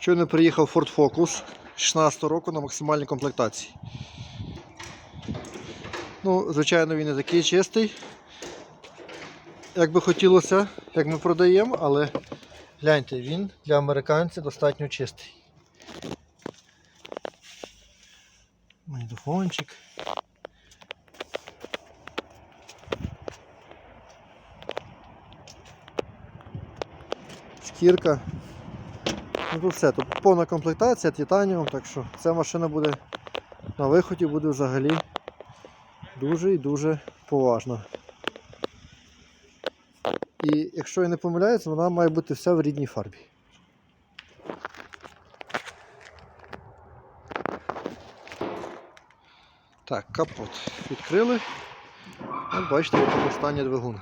Щойно приїхав Ford Focus 16 року на максимальній комплектації. Ну, звичайно, він не такий чистий, як би хотілося, як ми продаємо, але гляньте, він для американців достатньо чистий. Магнітофончик. Шкірка. Ну тут все, тут повна комплектація, титаніум, так що ця машина буде на виході буде взагалі дуже і дуже поважна. І якщо я не помиляюсь, вона має бути вся в рідній фарбі. Так, капот відкрили. От бачите, в якому стані двигун.